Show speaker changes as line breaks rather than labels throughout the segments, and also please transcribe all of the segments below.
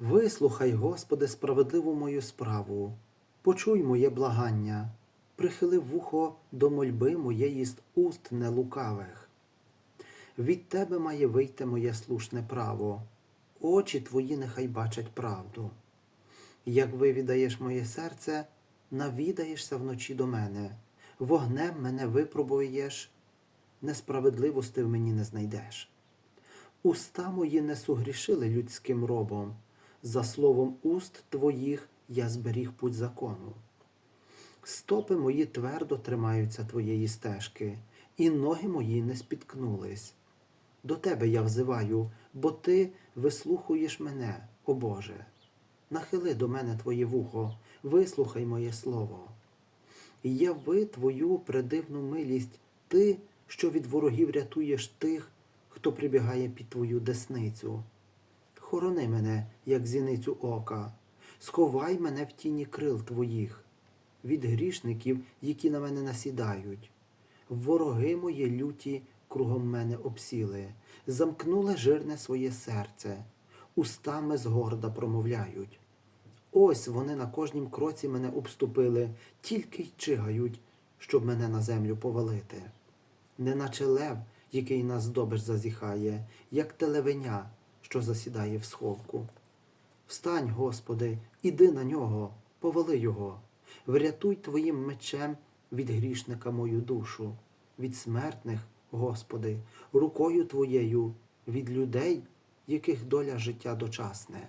Вислухай, Господи, справедливу мою справу, почуй моє благання, прихили вухо до мольби моєї з уст нелукавих. Від Тебе має вийти моє слушне право, очі Твої нехай бачать правду. Як вивідаєш моє серце, навідаєшся вночі до мене, вогнем мене випробуєш, несправедливости в мені не знайдеш. Уста мої не сугрішили людським робом, за словом уст твоїх я зберіг путь закону. Стопи мої твердо тримаються твоєї стежки, і ноги мої не спіткнулись. До тебе я взиваю, бо ти вислухуєш мене, о Боже. Нахили до мене твоє вухо, вислухай моє слово. Яви твою предивну милість, ти, що від ворогів рятуєш тих, хто прибігає під твою десницю. Хорони мене, як зіницю ока, сховай мене в тіні крил твоїх, від грішників, які на мене насідають. Вороги мої люті кругом мене обсіли, замкнули жирне своє серце, устами згорда промовляють. Ось вони на кожнім кроці мене обступили, тільки й чигають, щоб мене на землю повалити. Неначе лев, який на здобич зазіхає, як телевеня, що засідає в сховку. Встань, Господи, іди на нього, повали його, врятуй Твоїм мечем від грішника мою душу, від смертних, Господи, рукою Твоєю, від людей, яких доля життя дочасне,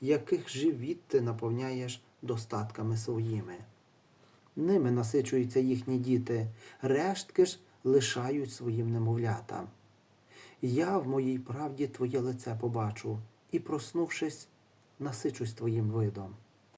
яких живіт Ти наповняєш достатками своїми. Ними насичуються їхні діти, рештки ж лишають своїм немовлятам. Я в моїй правді Твоє лице побачу і, проснувшись, насичусь Твоїм видом.